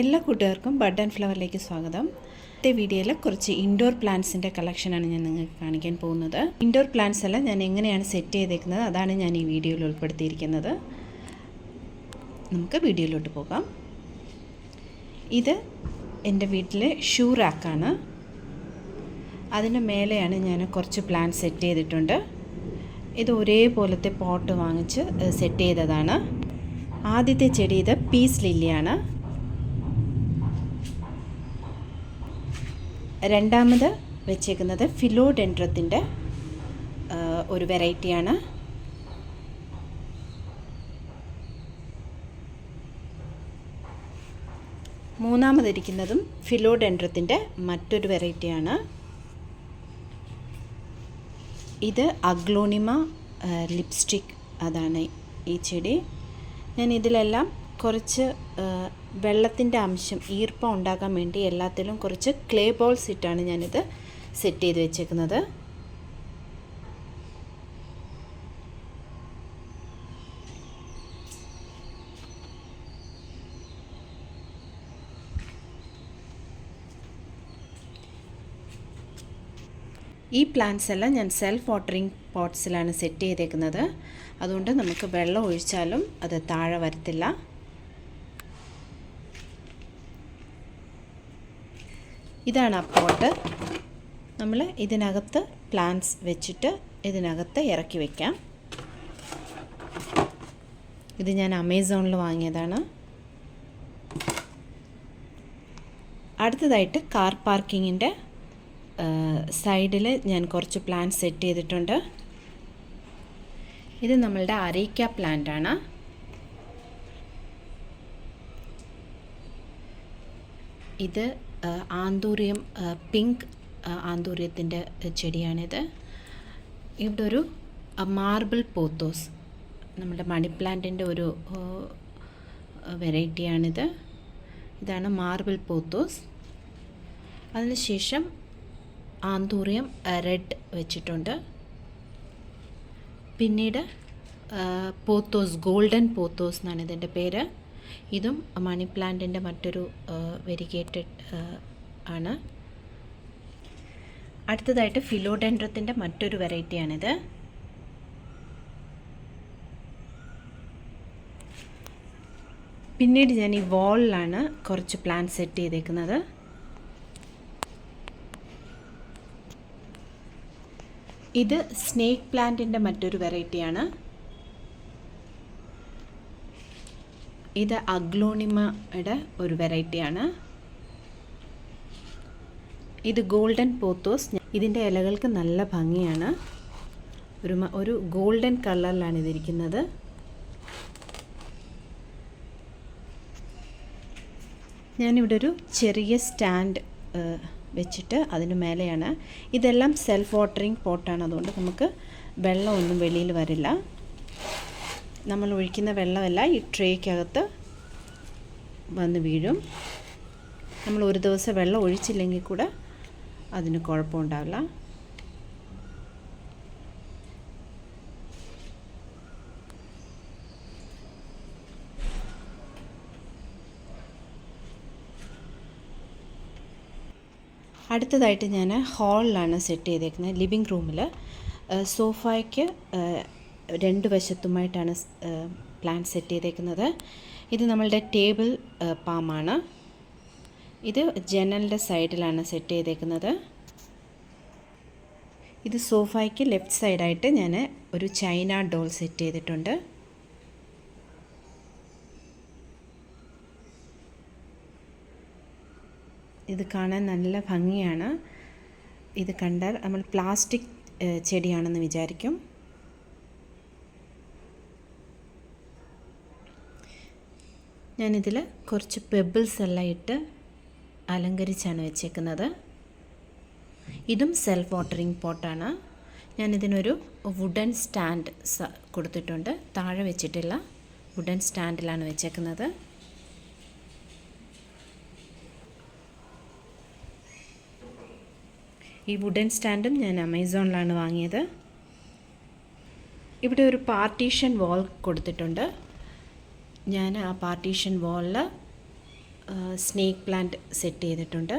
എല്ലാ കൂട്ടുകാർക്കും bud and ഫ്ലവറിലേക്ക് സ്വാഗതം. ഇന്നത്തെ വീഡിയോയിൽ കുറച്ച് ഇൻഡോർ പ്ലാന്റ്സിന്റെ കളക്ഷനാണ് ഞാൻ നിങ്ങൾക്ക് കാണിക്കാൻ പോകുന്നത്. ഇൻഡോർ പ്ലാന്റ്സ് എല്ലാം ഞാൻ എങ്ങനെയാണ് സെറ്റ് ചെയ്തേക്കുന്നത് അതാണ് ഞാൻ ഈ വീഡിയോയിൽ ഉൾപ്പെടുത്തിയിരിക്കുന്നത്. നമുക്ക് വീഡിയോയിലോട്ട് പോകാം. ഇത് എന്റെ വീട്ടിലെ ഷൂ റാക്കാണ് അതിന് മേലെയാണ് ഞാൻ കുറച്ച് പ്ലാന്റ് സെറ്റ് ചെയ്തിട്ടുണ്ട്. ഇത് ഒരേപോലത്തെ പോട്ട് വാങ്ങിച്ച് സെറ്റ് ചെയ്തതാണ്. ആദ്യത്തെ ചെടി ഇത് പീസ് ലില്ലിയാണ് രണ്ടാമത് വെച്ചേക്കുന്നത് ഫിലോഡെൻഡ്രത്തിന്റെ ഒരു വെറൈറ്റിയാണ്. മൂന്നാമതിരിക്കുന്നതും ഫിലോഡെൻഡ്രത്തിന്റെ മറ്റൊരു വെറൈറ്റിയാണ്. ഇത് അഗ്ലോണിമ ലിപ്സ്റ്റിക് അതാണ് ഈ ചെടി. ഞാൻ ഇതിലെല്ലാം കുറച്ച് വെള്ളത്തിന്റെ അംശം ഈർപ്പം ഉണ്ടാക്കാൻ വേണ്ടി എല്ലാത്തിലും കുറച്ച് ക്ലേ ബോൾസ് ഇട്ടാണ് ഞാനിത് സെറ്റ് ചെയ്ത് വെച്ചേക്കുന്നത്. ഈ പ്ലാന്റ്സ് എല്ലാം ഞാൻ സെൽഫ് വാട്ടറിങ് പോട്ട്സിലാണ് സെറ്റ് ചെയ്തേക്കുന്നത്. അതുകൊണ്ട് നമുക്ക് വെള്ളം ഒഴിച്ചാലും അത് താഴെ വരത്തില്ല. ഇതാണ് ആ പോട്ട് നമ്മൾ ഇതിനകത്ത് പ്ലാന്റ്സ് വെച്ചിട്ട് ഇതിനകത്ത് ഇറക്കി വയ്ക്കാം ഇത് ഞാൻ അമേസോണിൽ വാങ്ങിയതാണ്. അടുത്തതായിട്ട് കാർ പാർക്കിങ്ങിന്റെ സൈഡിൽ ഞാൻ കുറച്ച് പ്ലാന്റ് സെറ്റ് ചെയ്തിട്ടുണ്ട്. ഇത് നമ്മളുടെ അരയ്ക്ക പ്ലാന്റ് ആണ്. ഇത് ആന്തൂര്യം പിങ്ക് ആന്തൂര്യത്തിന്റെ ചെടിയാണിത്. ഇവിടെ ഒരു മാർബിൾ പോത്തോസ് നമ്മുടെ മണി പ്ലാന്റിന്റെ ഒരു വെറൈറ്റിയാണിത്. ഇതാണ് മാർബിൾ പോത്തോസ്. അതിനുശേഷം ആന്തൂറിയം റെഡ് വെച്ചിട്ടുണ്ട്. പിന്നീട് പോത്തോസ് ഗോൾഡൻ പോത്തോസ് എന്നാണ് ഇതിന്റെ പേര്. ഇതും മണി പ്ലാന്റിന്റെ മറ്റൊരു വെരിഗേറ്റഡ് ആണ്. അടുത്തതായിട്ട് ഫിലോഡെൻഡ്രത്തിന്റെ മറ്റൊരു വെറൈറ്റിയാണിത് പിന്നീട് ഞാൻ ഈ വാളിലാണ് കുറച്ച് പ്ലാൻ സെറ്റ് ചെയ്തേക്കുന്നത്. ഇത് സ്നേക്ക് പ്ലാന്റിന്റെ മറ്റൊരു വെറൈറ്റിയാണ് ഇത് അഗ്ലോണിമയുടെ ഒരു വെറൈറ്റിയാണ്. ഇത് ഗോൾഡൻ പോത്തോസ്. ഇതിന്റെ ഇലകൾക്ക് നല്ല ഭംഗിയാണ്. ഒരു ഒരു ഗോൾഡൻ കളറിലാണ് ഇതിരിക്കുന്നത്. ഞാനിവിടെ ഒരു ചെറിയ സ്റ്റാൻഡ് വെച്ചിട്ട് അതിന് മേലെയാണ്. ഇതെല്ലാം സെൽഫ് വാട്ടറിങ് പോട്ടാണ് അതുകൊണ്ട് നമുക്ക് വെള്ളമൊന്നും വെളിയിൽ വരില്ല. നമ്മൾ ഒഴിക്കുന്ന വെള്ളമല്ല ഈ ട്രേക്കകത്ത് വന്ന് വീഴും. നമ്മൾ ഒരു ദിവസം വെള്ളം ഒഴിച്ചില്ലെങ്കിൽ കൂടെ അതിന് കുഴപ്പമുണ്ടാവില്ല. അടുത്തതായിട്ട് ഞാൻ ഹാളിലാണ് സെറ്റ് ചെയ്തേക്കുന്നത് ലിവിങ് റൂമിൽ സോഫയ്ക്ക് രണ്ട് വശത്തുമായിട്ടാണ് പ്ലാന്റ് സെറ്റ് ചെയ്തേക്കുന്നത്. ഇത് നമ്മളുടെ ടേബിൾ പാമാണ് ഇത് ജനലിന്റെ സൈഡിലാണ് സെറ്റ് ചെയ്തേക്കുന്നത്. ഇത് സോഫയ്ക്ക് ലെഫ്റ്റ് സൈഡായിട്ട് ഞാൻ ഒരു ചൈന ഡോൾ സെറ്റ് ചെയ്തിട്ടുണ്ട്. ഇത് കാണാൻ നല്ല ഭംഗിയാണ്. ഇത് കണ്ടാൽ നമ്മൾ പ്ലാസ്റ്റിക് ചെടിയാണെന്ന് വിചാരിക്കും. ഞാനിതിൽ കുറച്ച് പെബിൾസ് എല്ലാം ഇട്ട് അലങ്കരിച്ചാണ് വെച്ചേക്കുന്നത്. ഇതും സെൽഫ് വാട്ടറിങ് പോട്ടാണ് ഞാനിതിനൊരു വുഡൻ സ്റ്റാൻഡ് കൊടുത്തിട്ടുണ്ട്. താഴെ വെച്ചിട്ടില്ല വുഡൻ സ്റ്റാൻഡിലാണ് വെച്ചേക്കുന്നത്. ഈ വുഡൻ സ്റ്റാൻഡും ഞാൻ അമേസോണിലാണ് വാങ്ങിയത്. ഇവിടെ ഒരു പാർട്ടീഷൻ വാൾ കൊടുത്തിട്ടുണ്ട്. ഞാൻ ആ പാർട്ടീഷൻ വാളിൽ സ്നേക്ക് പ്ലാന്റ് സെറ്റ് ചെയ്തിട്ടുണ്ട്.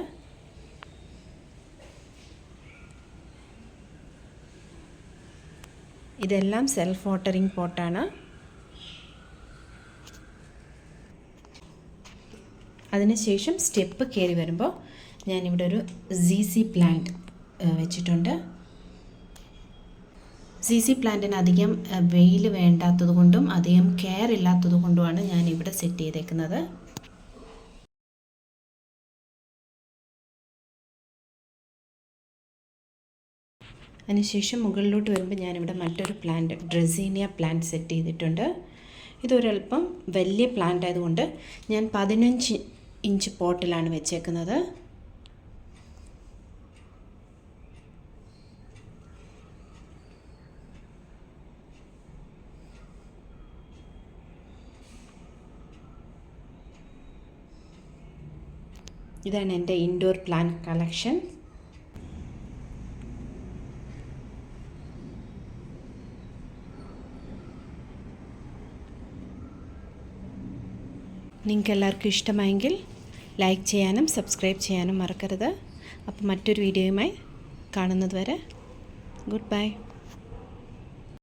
ഇതെല്ലാം സെൽഫ് വാട്ടറിങ് പോട്ടാണ് അതിനുശേഷം സ്റ്റെപ്പ് കയറി വരുമ്പോൾ ഞാനിവിടെ ഒരു സി സി പ്ലാന്റ് വെച്ചിട്ടുണ്ട്. സി സി പ്ലാന്റിന് അധികം വെയിൽ വേണ്ടാത്തത് കൊണ്ടും അധികം കെയർ ഇല്ലാത്തത് കൊണ്ടുമാണ് ഞാൻ ഇവിടെ സെറ്റ് ചെയ്തേക്കുന്നത്. അതിനുശേഷം മുകളിലോട്ട് വരുമ്പോൾ ഞാനിവിടെ മറ്റൊരു പ്ലാന്റ് ഡ്രസീനിയ പ്ലാന്റ് സെറ്റ് ചെയ്തിട്ടുണ്ട്. ഇതൊരൽപ്പം വലിയ പ്ലാന്റ് ആയതുകൊണ്ട് ഞാൻ പതിനഞ്ച് ഇഞ്ച് പോട്ടിലാണ് വെച്ചേക്കുന്നത്. ഇതാണ് എന്റെ ഇൻഡോർ പ്ലാന്റ് കളക്ഷൻ നിങ്ങൾക്ക് എല്ലാവർക്കും ഇഷ്ടമായെങ്കിൽ ലൈക്ക് ചെയ്യാനും സബ്സ്ക്രൈബ് ചെയ്യാനും മറക്കരുത്. അപ്പോൾ മറ്റൊരു വീഡിയോയുമായി കാണുന്നത് വരെ ഗുഡ് ബൈ